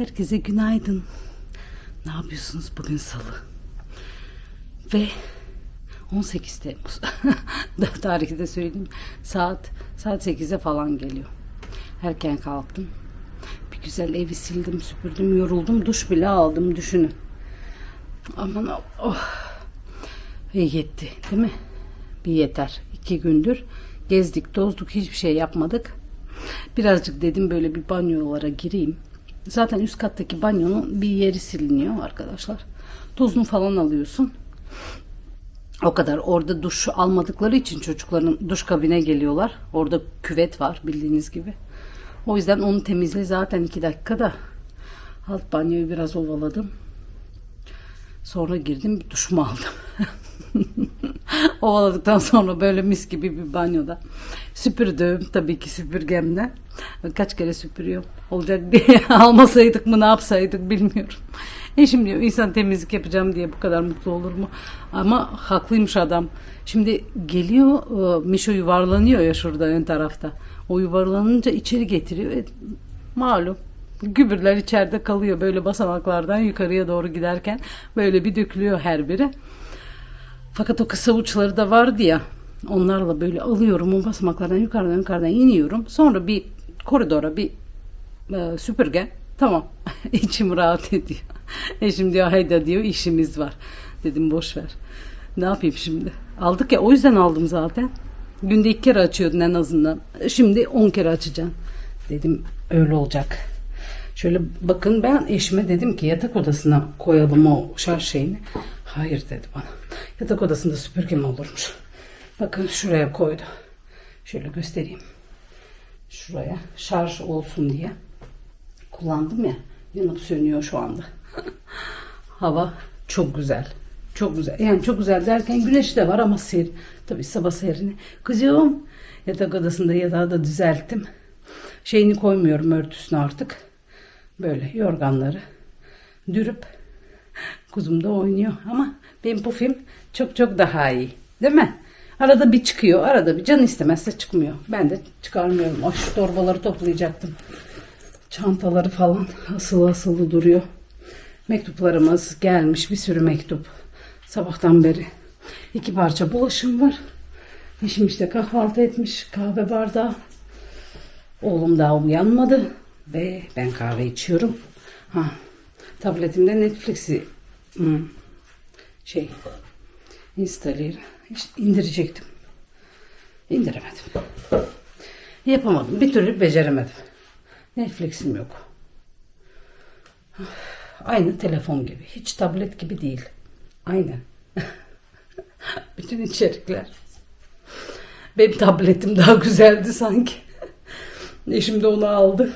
Herkese günaydın. Ne yapıyorsunuz bugün salı? Ve 18 Temmuz. Tarihi de söyleyeyim. Saat saat 8'e falan geliyor. Erken kalktım. Bir güzel evi sildim, süpürdüm, yoruldum. Duş bile aldım düşünün. Aman oh. Ve yetti değil mi? Bir yeter. İki gündür gezdik, tozduk, hiçbir şey yapmadık. Birazcık dedim böyle bir banyolara gireyim. Zaten üst kattaki banyonun bir yeri siliniyor arkadaşlar. Tozunu falan alıyorsun. O kadar. Orada duş almadıkları için çocukların duş kabine geliyorlar. Orada küvet var bildiğiniz gibi. O yüzden onu temizle zaten iki dakikada. Alt banyoyu biraz ovaladım. Sonra girdim duşumu aldım. Ovaladıktan sonra böyle mis gibi bir banyoda süpürdüm tabii ki süpürgemle. Kaç kere süpürüyorum. Olacak diye almasaydık mı ne yapsaydık bilmiyorum. Eşim diyor insan temizlik yapacağım diye bu kadar mutlu olur mu? Ama haklıymış adam. Şimdi geliyor e, Mişo yuvarlanıyor ya şurada ön tarafta. O yuvarlanınca içeri getiriyor. E, malum gübürler içeride kalıyor böyle basamaklardan yukarıya doğru giderken böyle bir dökülüyor her biri. Fakat o kısa uçları da vardı ya. Onlarla böyle alıyorum o basamaklardan yukarıdan yukarıdan iniyorum. Sonra bir koridora bir e, süpürge. Tamam. İçim rahat ediyor. Eşim diyor hayda diyor işimiz var. Dedim boş ver. Ne yapayım şimdi? Aldık ya o yüzden aldım zaten. Günde iki kere açıyordun en azından. Şimdi on kere açacaksın. Dedim öyle olacak. Şöyle bakın ben eşime dedim ki yatak odasına koyalım o şarj şeyini. Hayır dedi bana. Yatak odasında süpürge olurmuş? Bakın şuraya koydu. Şöyle göstereyim. Şuraya şarj olsun diye kullandım ya. Yanıp sönüyor şu anda. Hava çok güzel. Çok güzel. Yani çok güzel derken güneş de var ama ser. Tabii sabah serini. Kızım yatak odasında yatağı da düzelttim. Şeyini koymuyorum örtüsünü artık. Böyle yorganları dürüp kuzum da oynuyor. Ama benim pufim çok çok daha iyi. Değil mi? Arada bir çıkıyor. Arada bir can istemezse çıkmıyor. Ben de çıkarmıyorum. O şu torbaları toplayacaktım. Çantaları falan asılı asılı duruyor. Mektuplarımız gelmiş. Bir sürü mektup. Sabahtan beri. iki parça bulaşım var. Eşim işte kahvaltı etmiş. Kahve bardağı. Oğlum daha uyanmadı. Ve ben kahve içiyorum. Ha, tabletimde Netflix'i şey installer indirecektim. İndiremedim. Yapamadım. Bir türlü beceremedim. Netflix'im yok. Aynı telefon gibi. Hiç tablet gibi değil. Aynen. Bütün içerikler. Benim tabletim daha güzeldi sanki. Eşim de onu aldı.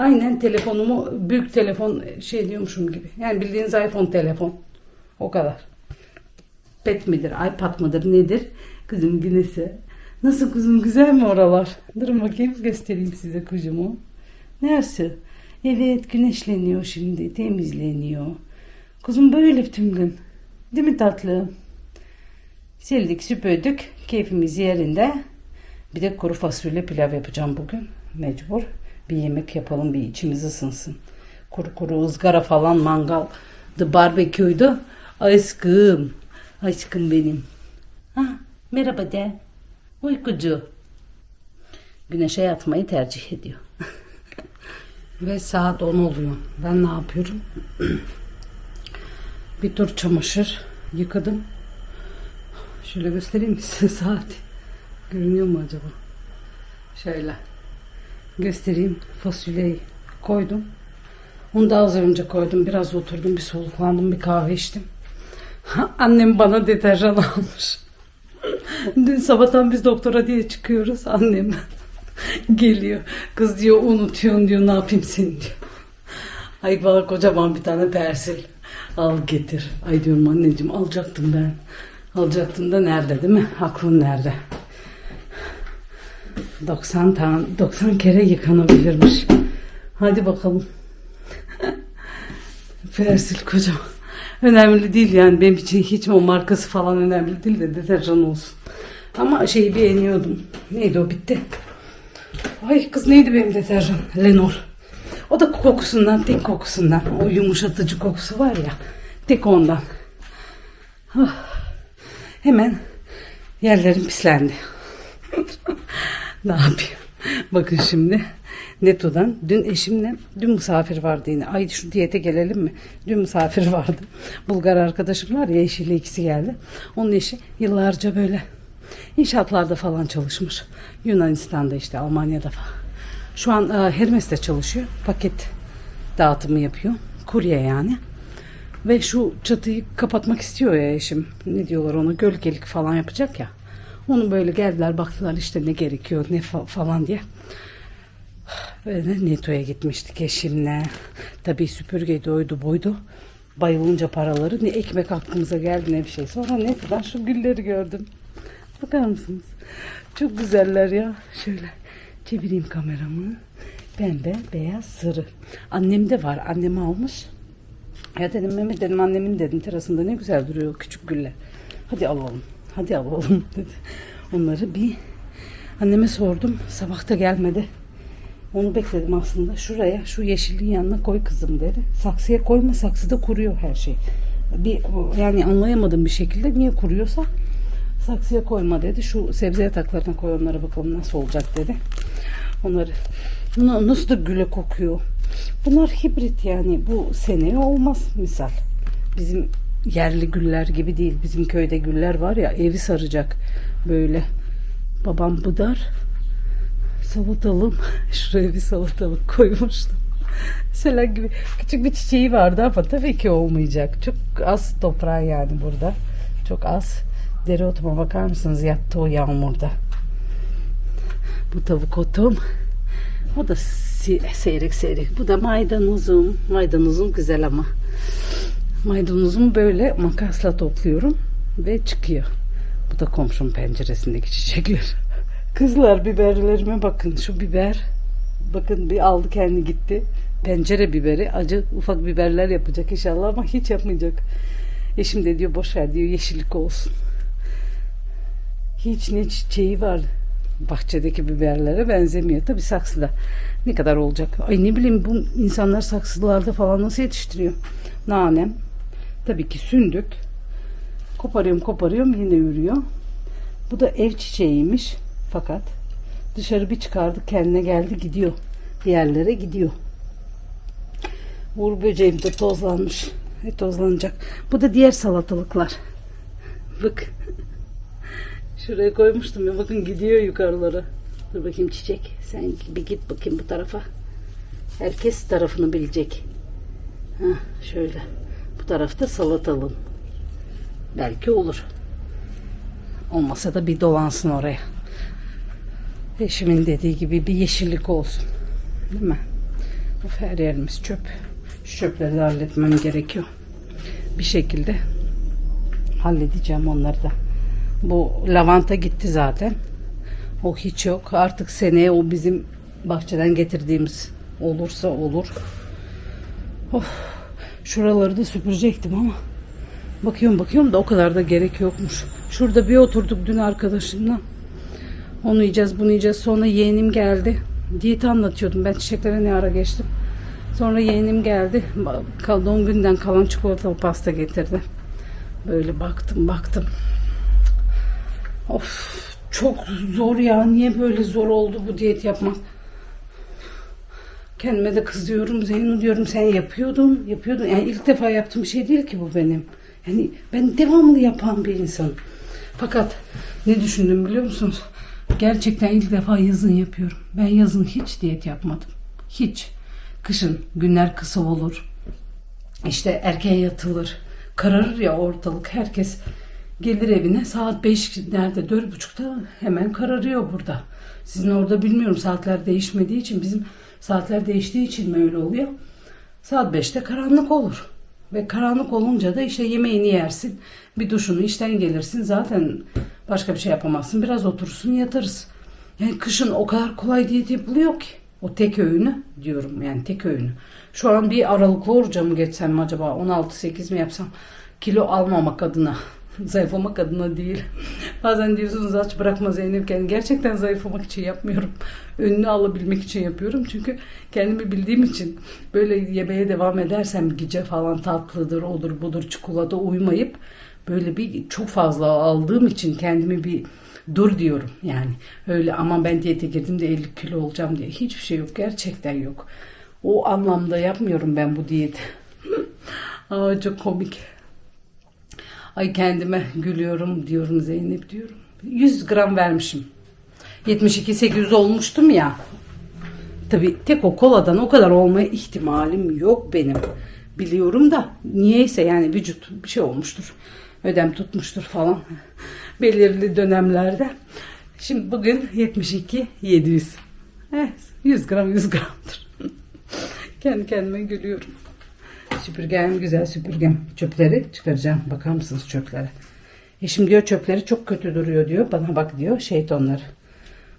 Aynen telefonumu büyük telefon şey diyormuşum gibi. Yani bildiğiniz iPhone telefon. O kadar. Pet midir, iPad mıdır nedir? Kızım Güneş'e. Nasıl kuzum güzel mi oralar? Durun bakayım göstereyim size kuzumu. Neresi? Evet güneşleniyor şimdi. Temizleniyor. Kuzum böyle bütün gün. Değil mi tatlım? Sildik süpürdük. Keyfimiz yerinde. Bir de kuru fasulye pilav yapacağım bugün. Mecbur. Bir yemek yapalım bir içimiz ısınsın. Kuru kuru ızgara falan mangal. Barbeküydü. Aşkım. Aşkım benim. Ha, merhaba de. Uykucu. Güneşe yatmayı tercih ediyor. Ve saat 10 oluyor. Ben ne yapıyorum? bir tur çamaşır yıkadım. Şöyle göstereyim size saati? Görünüyor mu acaba? Şöyle göstereyim. Fasulyeyi koydum. Onu da az önce koydum. Biraz oturdum, bir soluklandım, bir kahve içtim. Annem bana deterjan almış. Dün sabahtan biz doktora diye çıkıyoruz. Annem geliyor. Kız diyor unutuyorsun diyor ne yapayım seni diyor. Ay bana kocaman bir tane persil. Al getir. Ay diyorum anneciğim alacaktım ben. Alacaktım da nerede değil mi? Aklın nerede? 90 tane 90 kere yıkanabilirmiş. Hadi bakalım. Persil kocaman. Önemli değil yani benim için hiç o markası falan önemli değil de deterjan olsun. Ama şeyi beğeniyordum. Neydi o bitti. Ay kız neydi benim deterjan? Lenor. O da kokusundan, tek kokusundan. O yumuşatıcı kokusu var ya. Tek ondan. Ah, hemen yerlerim pislendi. ne yapayım? Bakın şimdi Neto'dan dün eşimle dün misafir vardı yine. Ay şu diyete gelelim mi? Dün misafir vardı. Bulgar arkadaşım var ya eşiyle ikisi geldi. Onun eşi yıllarca böyle inşaatlarda falan çalışmış. Yunanistan'da işte Almanya'da falan. Şu an e, Hermes'te çalışıyor. Paket dağıtımı yapıyor. Kurye yani. Ve şu çatıyı kapatmak istiyor ya eşim. Ne diyorlar ona gölgelik falan yapacak ya. Onu böyle geldiler baktılar işte ne gerekiyor ne fa- falan diye. Böyle Neto'ya gitmiştik eşimle. Tabii süpürge doydu boydu. Bayılınca paraları ne ekmek aklımıza geldi ne bir şey. Sonra Neto'dan şu gülleri gördüm. Bakar mısınız? Çok güzeller ya. Şöyle çevireyim kameramı. Pembe, beyaz, sarı. Annem de var. Annem almış. Ya dedim Mehmet dedim annemin dedim terasında ne güzel duruyor küçük güller. Hadi alalım. Hadi alalım dedi. Onları bir anneme sordum. Sabah da gelmedi. Onu bekledim aslında. Şuraya şu yeşilliğin yanına koy kızım dedi. Saksıya koyma saksıda kuruyor her şey. Bir yani anlayamadım bir şekilde niye kuruyorsa saksıya koyma dedi. Şu sebze yataklarına koy onlara bakalım nasıl olacak dedi. Onları nasıl da güle kokuyor. Bunlar hibrit yani bu seneye olmaz misal. Bizim yerli güller gibi değil. Bizim köyde güller var ya evi saracak böyle. Babam budar salatalım. Şuraya bir salatalık koymuştum. Mesela gibi küçük bir çiçeği vardı ama tabii ki olmayacak. Çok az toprağı yani burada. Çok az. Dereotuma bakar mısınız? Yattı o yağmurda. Bu tavuk otum. O da seyrek seyrek. Bu da maydanozum. Maydanozum güzel ama. Maydanozumu böyle makasla topluyorum ve çıkıyor. Bu da komşum penceresindeki çiçekler. Kızlar biberlerime bakın. Şu biber. Bakın bir aldı kendi gitti. Pencere biberi. Acı ufak biberler yapacak inşallah ama hiç yapmayacak. Eşim de diyor boş ver diyor yeşillik olsun. Hiç ne çiçeği var bahçedeki biberlere benzemiyor. Tabii saksıda ne kadar olacak? Ay ne bileyim bu insanlar saksılarda falan nasıl yetiştiriyor? Nanem. Tabii ki sündük. Koparıyorum koparıyorum yine yürüyor. Bu da ev çiçeğiymiş. Fakat dışarı bir çıkardık kendine geldi gidiyor. Diğerlere gidiyor. Uğur böceğim de tozlanmış. E, tozlanacak. Bu da diğer salatalıklar. Bak. Şuraya koymuştum ya bakın gidiyor yukarılara. Dur bakayım çiçek. Sen bir git bakayım bu tarafa. Herkes tarafını bilecek. Heh, şöyle. Tarafta salatalım. Belki olur. Olmasa da bir dolansın oraya. Eşimin dediği gibi bir yeşillik olsun. Değil mi? Of her yerimiz çöp. Şu çöpleri de halletmem gerekiyor. Bir şekilde halledeceğim onları da. Bu lavanta gitti zaten. O hiç yok. Artık seneye o bizim bahçeden getirdiğimiz olursa olur. Of. Şuraları da süpürecektim ama bakıyorum bakıyorum da o kadar da gerek yokmuş. Şurada bir oturduk dün arkadaşımla. Onu yiyeceğiz bunu yiyeceğiz. Sonra yeğenim geldi. Diyeti anlatıyordum. Ben çiçeklere ne ara geçtim. Sonra yeğenim geldi. Doğum günden kalan çikolatalı pasta getirdi. Böyle baktım baktım. Of çok zor ya. Niye böyle zor oldu bu diyet yapmak? Kendime de kızıyorum. Zeyno diyorum sen yapıyordun. Yapıyordun. Yani ilk defa yaptığım şey değil ki bu benim. Yani ben devamlı yapan bir insanım. Fakat ne düşündüm biliyor musunuz? Gerçekten ilk defa yazın yapıyorum. Ben yazın hiç diyet yapmadım. Hiç. Kışın günler kısa olur. İşte erkeğe yatılır. Kararır ya ortalık. Herkes gelir evine saat 5 nerede 4.30'da hemen kararıyor burada. Sizin orada bilmiyorum saatler değişmediği için bizim saatler değiştiği için mi öyle oluyor? Saat 5'te karanlık olur. Ve karanlık olunca da işte yemeğini yersin. Bir duşunu işten gelirsin. Zaten başka bir şey yapamazsın. Biraz oturursun yatarız. Yani kışın o kadar kolay diyet yapılıyor ki. O tek öğünü diyorum yani tek öğünü. Şu an bir aralıklı oruca mı geçsem mi acaba 16-8 mi yapsam kilo almamak adına. Zayıflamak adına değil. Bazen diyorsunuz aç bırakma Zeynep kendini. Gerçekten zayıflamak için yapmıyorum. Önünü alabilmek için yapıyorum. Çünkü kendimi bildiğim için böyle yemeğe devam edersem gece falan tatlıdır, odur budur çikolata uymayıp böyle bir çok fazla aldığım için kendimi bir dur diyorum yani. Öyle ama ben diyete girdim de 50 kilo olacağım diye hiçbir şey yok. Gerçekten yok. O anlamda yapmıyorum ben bu diyeti. Aa, çok komik. Ay kendime gülüyorum diyorum Zeynep diyorum. 100 gram vermişim. 72 800 olmuştum ya. Tabii tek o koladan o kadar olma ihtimalim yok benim. Biliyorum da niyeyse yani vücut bir şey olmuştur. Ödem tutmuştur falan. Belirli dönemlerde. Şimdi bugün 72 700. Evet, 100 gram 100 gramdır. Kendi kendime gülüyorum. Süpürgem güzel süpürgem. Çöpleri çıkaracağım. Bakar mısınız çöplere? Eşim diyor çöpleri çok kötü duruyor diyor. Bana bak diyor şeytanları.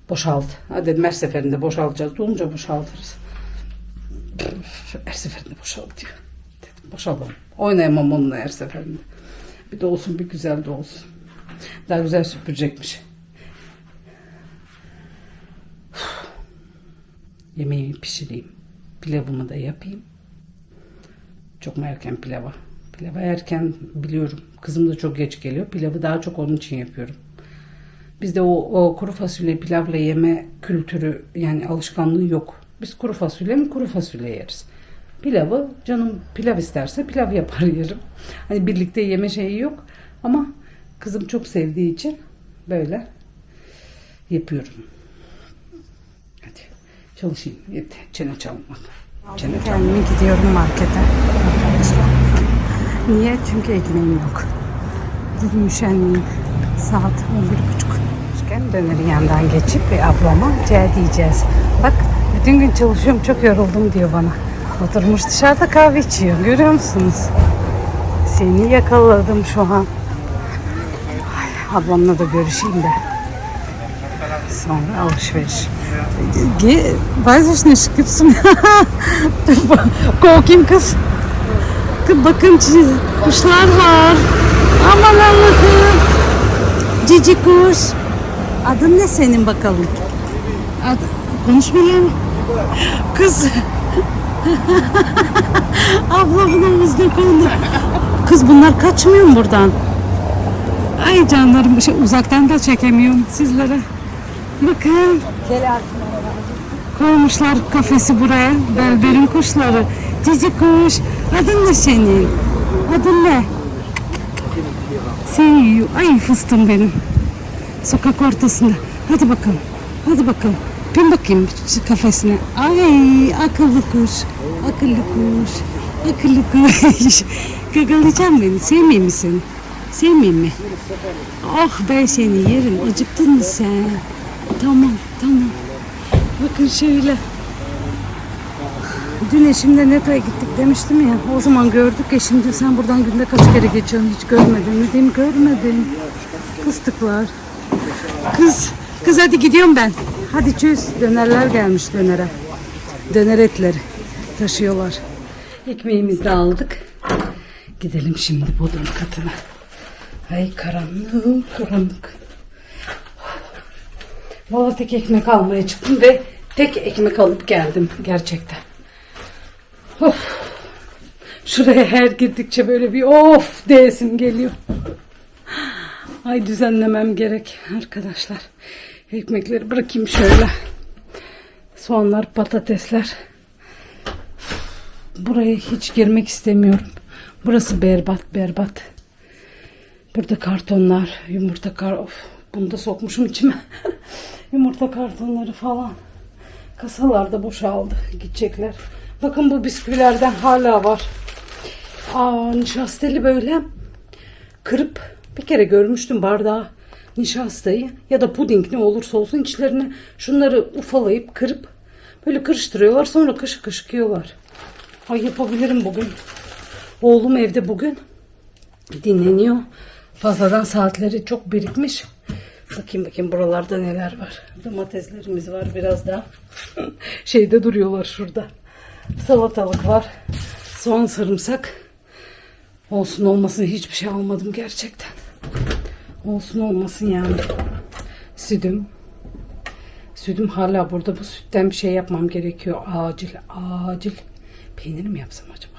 Boşalt. Ha dedim her seferinde boşaltacağız. Dolunca boşaltırız. Her seferinde boşalt diyor. Dedim boşaltalım. Oynayamam onunla her seferinde. Bir de olsun bir güzel de olsun. Daha güzel süpürecekmiş. Yemeğimi pişireyim. Pilavımı da yapayım. Çok mu erken pilava? Pilava erken biliyorum. Kızım da çok geç geliyor. Pilavı daha çok onun için yapıyorum. Bizde o, o kuru fasulye pilavla yeme kültürü yani alışkanlığı yok. Biz kuru fasulye mi kuru fasulye yeriz. Pilavı canım pilav isterse pilav yapar yerim. Hani birlikte yeme şeyi yok. Ama kızım çok sevdiği için böyle yapıyorum. Hadi çalışayım. Yeter. Çene çalmak. Kendimi gidiyorum markete. Niye? Çünkü ekmeğim yok. Bugün üşenmeyeyim. Saat 11.30. Çıkken dönerin yanından geçip bir ablama C diyeceğiz. Bak bütün gün çalışıyorum çok yoruldum diyor bana. Oturmuş dışarıda kahve içiyor. Görüyor musunuz? Seni yakaladım şu an. Ay, ablamla da görüşeyim de. Sonra alışveriş. İch nicht, gibt's mir. Korkayım kız. Kız bakın çi- kuşlar var. Aman Allah'ım. Cici kuş. Adın ne senin bakalım? Ad, konuşmayayım. Kız. Ablamın omuzuna kondu. Kız bunlar kaçmıyor mu buradan? Ay canlarım şey, uzaktan da çekemiyorum sizlere. Bakın. Koymuşlar kafesi buraya. Berberin kuşları. Cici kuş. Adın ne senin? Adın ne? Yiyor. Ay fıstım benim. Sokak ortasında. Hadi bakalım. Hadi bakalım. Bin bakayım kafesine. Ay akıllı kuş. Akıllı kuş. Akıllı kuş. Gagalayacağım beni. Sevmeyeyim mi seni? Sevmeyeyim mi? Oh ben seni yerim. Acıktın mı sen? Tamam tamam. Bakın şöyle. Dün eşimle Neto'ya gittik demiştim ya. O zaman gördük ya şimdi sen buradan günde kaç kere geçiyorsun hiç görmedin mi? Değil mi? Görmedim. Fıstıklar. Kız, kız hadi gidiyorum ben. Hadi çöz. Dönerler gelmiş dönere. Döner etleri taşıyorlar. Ekmeğimizi de aldık. Gidelim şimdi bodrum katına. Ay karanlık karanlık. Valla tek ekmek almaya çıktım ve tek ekmek alıp geldim gerçekten. Of. Şuraya her girdikçe böyle bir of diyesim geliyor. Ay düzenlemem gerek arkadaşlar. Ekmekleri bırakayım şöyle. Soğanlar, patatesler. Buraya hiç girmek istemiyorum. Burası berbat berbat. Burada kartonlar, yumurta kar... Of, bunu da sokmuşum içime. yumurta kartonları falan. Kasalarda boşaldı. Gidecekler. Bakın bu bisküvilerden hala var. Aa, nişasteli böyle kırıp bir kere görmüştüm bardağı nişastayı ya da puding ne olursa olsun içlerine şunları ufalayıp kırıp böyle karıştırıyorlar sonra kaşık kaşık yiyorlar. Ay yapabilirim bugün. Oğlum evde bugün dinleniyor. Fazladan saatleri çok birikmiş. Bakayım bakayım buralarda neler var. Domateslerimiz var biraz daha. Şeyde duruyorlar şurada. Salatalık var. Soğan sarımsak. Olsun olmasın hiçbir şey almadım gerçekten. Olsun olmasın yani. Sütüm. Sütüm hala burada. Bu sütten bir şey yapmam gerekiyor. Acil, acil. Peynir mi yapsam acaba?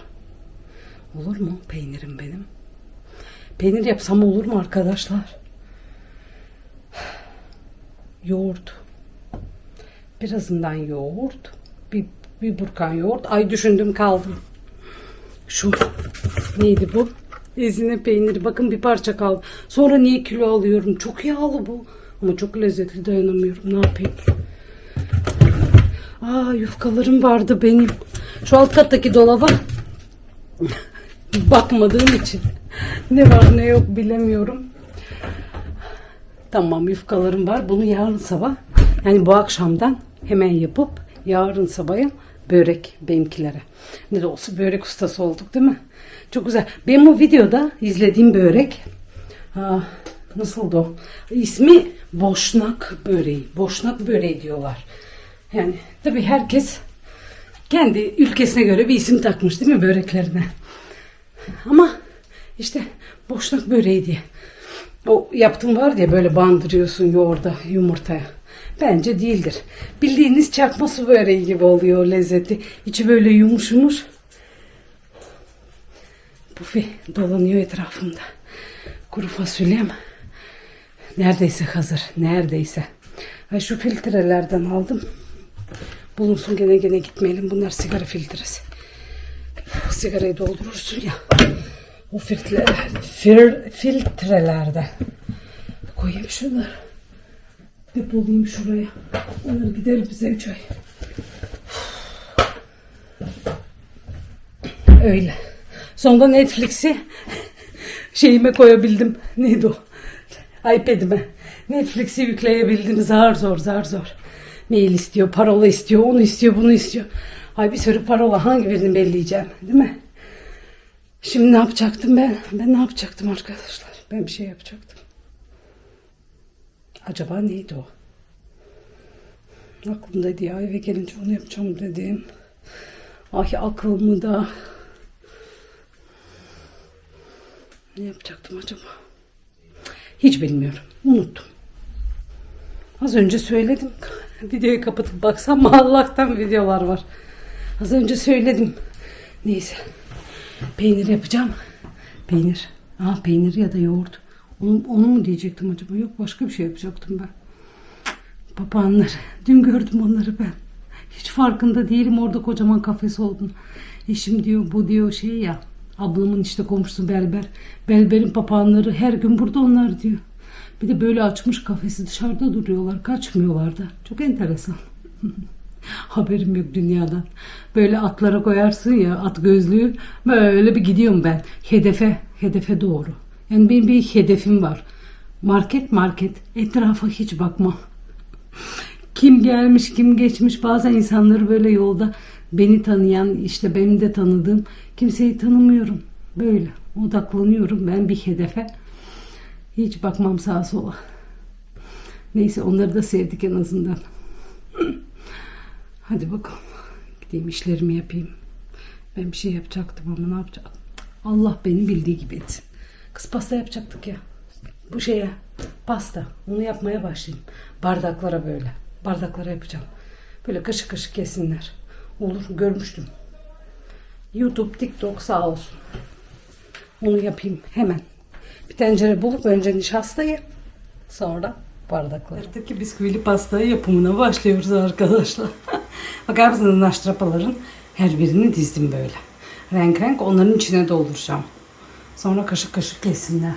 Olur mu peynirim benim? Peynir yapsam olur mu arkadaşlar? Yoğurt. Birazından yoğurt. Bir, bir burkan yoğurt. Ay düşündüm kaldım. Şu neydi bu? Ezine peyniri. Bakın bir parça kaldı. Sonra niye kilo alıyorum? Çok yağlı bu. Ama çok lezzetli dayanamıyorum. Ne yapayım? Aa yufkalarım vardı benim. Şu alt kattaki dolaba bakmadığım için ne var ne yok bilemiyorum. Tamam yufkalarım var. Bunu yarın sabah yani bu akşamdan hemen yapıp yarın sabaha börek benimkilere. Ne de olsa börek ustası olduk değil mi? Çok güzel. Benim o videoda izlediğim börek ha, nasıldı o? İsmi Boşnak böreği. Boşnak böreği diyorlar. Yani tabii herkes kendi ülkesine göre bir isim takmış değil mi böreklerine? Ama işte boşnak böreği diye. O yaptığım var diye böyle bandırıyorsun yoğurda, yumurtaya. Bence değildir. Bildiğiniz çakma su böreği gibi oluyor lezzeti. İçi böyle yumuş yumuş. Pufi dolanıyor etrafımda. Kuru fasulyem neredeyse hazır. Neredeyse. Ay şu filtrelerden aldım. Bulunsun gene gene gitmeyelim. Bunlar sigara filtresi. Sigarayı doldurursun ya. O filtreler, fir, filtrelerde. Koyayım şunları. Depolayayım şuraya. Onları gider bize üç ay. Öyle. Sonunda Netflix'i şeyime koyabildim. Neydi o? iPad'ime. Netflix'i yükleyebildim. Zar zor zar zor. Mail istiyor, parola istiyor, onu istiyor, bunu istiyor. Ay bir sürü parola hangi birini belleyeceğim değil mi? Şimdi ne yapacaktım ben? Ben ne yapacaktım arkadaşlar? Ben bir şey yapacaktım. Acaba neydi o? Aklımdaydı ya eve gelince onu yapacağım dedim. Ay aklımı da. Ne yapacaktım acaba? Hiç bilmiyorum. Unuttum. Az önce söyledim. Videoyu kapatıp baksam Allah'tan videolar var. Az önce söyledim. Neyse. Peynir yapacağım. Peynir. Aa peynir ya da yoğurt. Onu, onu mu diyecektim acaba? Yok başka bir şey yapacaktım ben. Papağanlar. Dün gördüm onları ben. Hiç farkında değilim orada kocaman kafes olduğunu. Eşim diyor bu diyor şey ya. Ablamın işte komşusu berber. Berberin papağanları her gün burada onlar diyor. Bir de böyle açmış kafesi dışarıda duruyorlar. Kaçmıyorlar da. Çok enteresan. Haberim yok dünyadan. Böyle atlara koyarsın ya at gözlüğü. Böyle bir gidiyorum ben. Hedefe, hedefe doğru. Yani benim bir hedefim var. Market market. Etrafa hiç bakma. Kim gelmiş kim geçmiş bazen insanları böyle yolda beni tanıyan işte benim de tanıdığım kimseyi tanımıyorum. Böyle odaklanıyorum ben bir hedefe. Hiç bakmam sağa sola. Neyse onları da sevdik en azından. Hadi bakalım. Gideyim işlerimi yapayım. Ben bir şey yapacaktım ama ne yapacaktım? Allah beni bildiği gibi etsin. Kız pasta yapacaktık ya. Bu şeye pasta. Onu yapmaya başlayayım. Bardaklara böyle. Bardaklara yapacağım. Böyle kaşık kaşık kesinler. Olur görmüştüm. YouTube, TikTok sağ olsun. Onu yapayım hemen. Bir tencere bulup önce nişastayı sonra bardakları. Artık bisküvili pasta yapımına başlıyoruz arkadaşlar. Bakar mısınız naştrapaların her birini dizdim böyle. Renk renk onların içine dolduracağım. Sonra kaşık kaşık yesinler.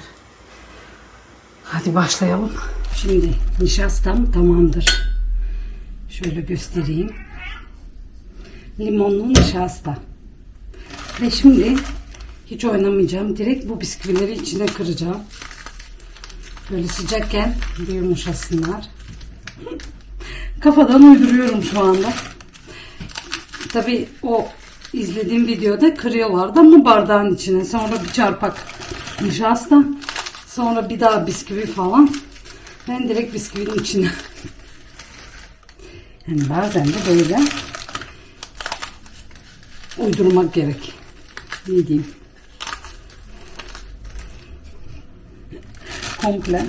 Hadi başlayalım. Şimdi nişastam tamamdır. Şöyle göstereyim. Limonlu nişasta. Ve şimdi hiç oynamayacağım. Direkt bu bisküvileri içine kıracağım. Böyle sıcakken bir yumuşasınlar. Kafadan uyduruyorum şu anda. Tabi o izlediğim videoda kırıyorlardı ama bardağın içine. Sonra bir çarpak nişasta. Sonra bir daha bisküvi falan. Ben direkt bisküvinin içine. Yani bazen de böyle uydurmak gerek. Ne diyeyim? komple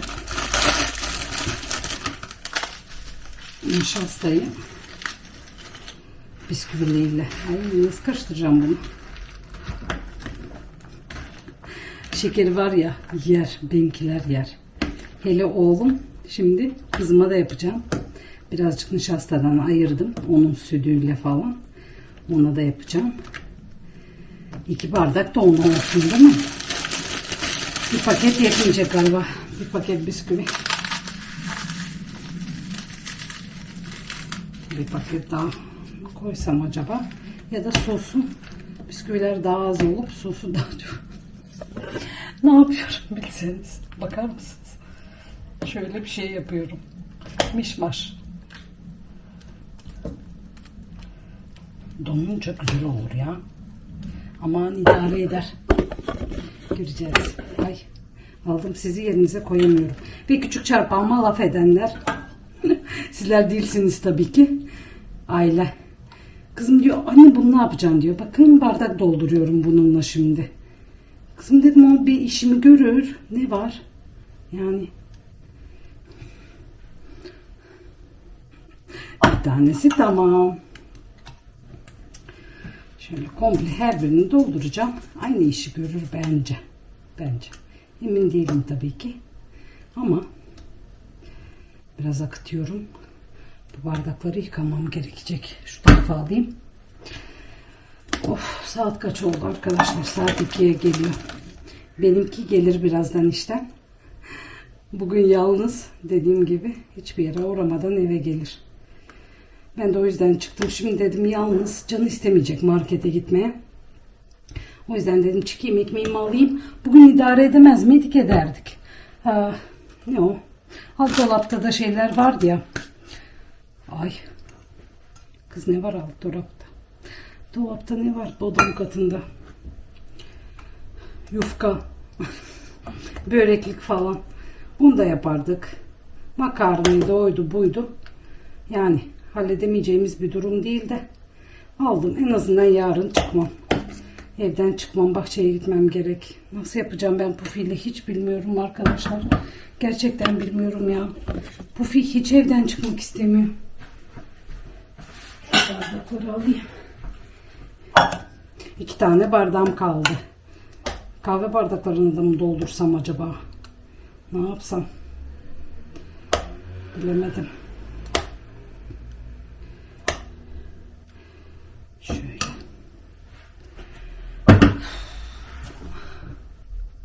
nişastayı bisküvileriyle. Ay nasıl karıştıracağım bunu? Şekeri var ya yer, benimkiler yer. Hele oğlum şimdi kızıma da yapacağım. Birazcık nişastadan ayırdım. Onun sütüyle falan. Ona da yapacağım. İki bardak da onun olsun değil mi? Bir paket yetmeyecek galiba. Bir paket bisküvi. Bir paket daha koysam acaba? Ya da sosu. Bisküviler daha az olup sosu daha çok. ne yapıyorum bilseniz. Bakar mısınız? Şöyle bir şey yapıyorum. Mişmaş. Donunca güzel olur ya. Aman idare eder. Göreceğiz. Ay aldım sizi yerinize koyamıyorum. Bir küçük çarpağıma laf edenler. Sizler değilsiniz tabii ki. Aile. Kızım diyor anne bunu ne yapacaksın diyor. Bakın bardak dolduruyorum bununla şimdi. Kızım dedim o bir işimi görür. Ne var? Yani bir tanesi tamam. Şöyle komple her birini dolduracağım. Aynı işi görür bence. Bence. Emin değilim tabii ki. Ama biraz akıtıyorum. Bu bardakları yıkamam gerekecek. Şu tarafa alayım. Of saat kaç oldu arkadaşlar? Saat 2'ye geliyor. Benimki gelir birazdan işten. Bugün yalnız dediğim gibi hiçbir yere uğramadan eve gelir. Ben de o yüzden çıktım. Şimdi dedim yalnız canı istemeyecek markete gitmeye. O yüzden dedim çıkayım ekmeğimi alayım. Bugün idare edemez miydik ederdik. Ha, ne o? Alt dolapta da şeyler vardı ya. Ay. Kız ne var alt dolapta? Dolapta ne var? Bodrum katında. Yufka. Böreklik falan. Bunu da yapardık. Makarnaydı, oydu, buydu. Yani halledemeyeceğimiz bir durum değil de aldım. En azından yarın çıkmam. Evden çıkmam, bahçeye gitmem gerek. Nasıl yapacağım ben Pufi'yle hiç bilmiyorum arkadaşlar. Gerçekten bilmiyorum ya. Pufi hiç evden çıkmak istemiyor. Bardakları alayım. İki tane bardağım kaldı. Kahve bardaklarını da mı doldursam acaba? Ne yapsam? Bilemedim. Şöyle.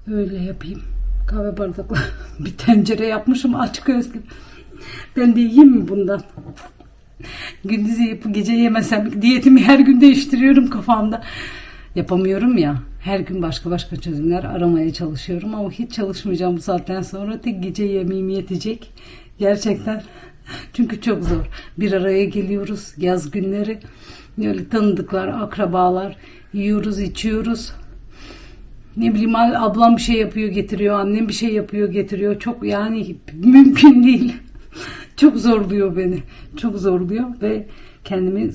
Böyle yapayım. Kahve bardakları. Bir tencere yapmışım açık gözlü. Ben de yiyeyim mi bundan? Gündüz yiyip gece yemesem diyetimi her gün değiştiriyorum kafamda. Yapamıyorum ya. Her gün başka başka çözümler aramaya çalışıyorum ama hiç çalışmayacağım bu saatten sonra. Tek gece yemeğim yetecek. Gerçekten. Çünkü çok zor. Bir araya geliyoruz yaz günleri. Böyle tanıdıklar, akrabalar. Yiyoruz, içiyoruz. Ne bileyim ablam bir şey yapıyor getiriyor, annem bir şey yapıyor getiriyor. Çok yani mümkün değil. Çok zorluyor beni. Çok zorluyor ve kendimi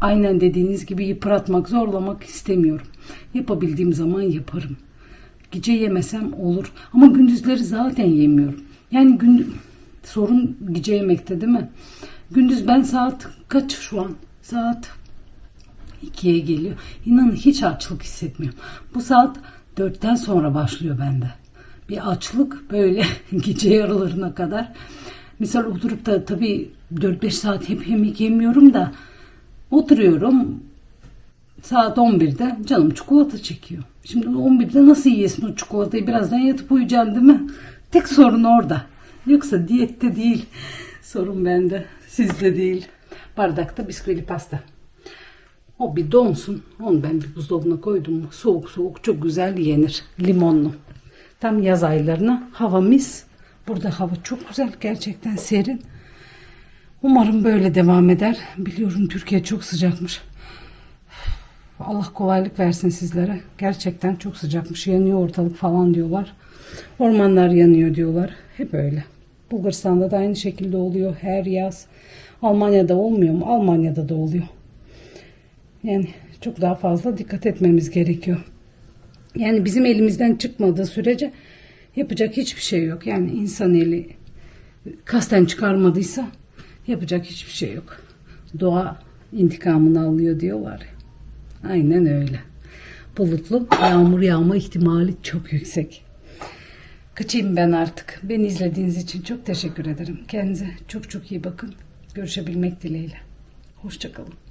aynen dediğiniz gibi yıpratmak, zorlamak istemiyorum. Yapabildiğim zaman yaparım. Gece yemesem olur. Ama gündüzleri zaten yemiyorum. Yani gündüz sorun gece yemekte değil mi? Gündüz ben saat kaç şu an? Saat 2'ye geliyor. İnanın hiç açlık hissetmiyorum. Bu saat 4'ten sonra başlıyor bende. Bir açlık böyle gece yarılarına kadar. Misal oturup da tabii 4-5 saat hep yemek yemiyorum da oturuyorum saat 11'de canım çikolata çekiyor. Şimdi 11'de nasıl yiyesin o çikolatayı? Birazdan yatıp uyuyacaksın değil mi? Tek sorun orada. Yoksa diyette değil. Sorun bende. Sizde değil. Bardakta bisküvili pasta. O bir donsun. Onu ben bir buzdolabına koydum soğuk soğuk çok güzel yenir. Limonlu. Tam yaz aylarına hava mis. Burada hava çok güzel. Gerçekten serin. Umarım böyle devam eder. Biliyorum Türkiye çok sıcakmış. Allah kolaylık versin sizlere. Gerçekten çok sıcakmış. Yanıyor ortalık falan diyorlar. Ormanlar yanıyor diyorlar. Hep öyle. Bulgaristan'da da aynı şekilde oluyor her yaz. Almanya'da olmuyor mu? Almanya'da da oluyor. Yani çok daha fazla dikkat etmemiz gerekiyor. Yani bizim elimizden çıkmadığı sürece Yapacak hiçbir şey yok. Yani insan eli kasten çıkarmadıysa yapacak hiçbir şey yok. Doğa intikamını alıyor diyorlar ya. Aynen öyle. Bulutlu yağmur yağma ihtimali çok yüksek. Kaçayım ben artık. Beni izlediğiniz için çok teşekkür ederim. Kendinize çok çok iyi bakın. Görüşebilmek dileğiyle. Hoşçakalın.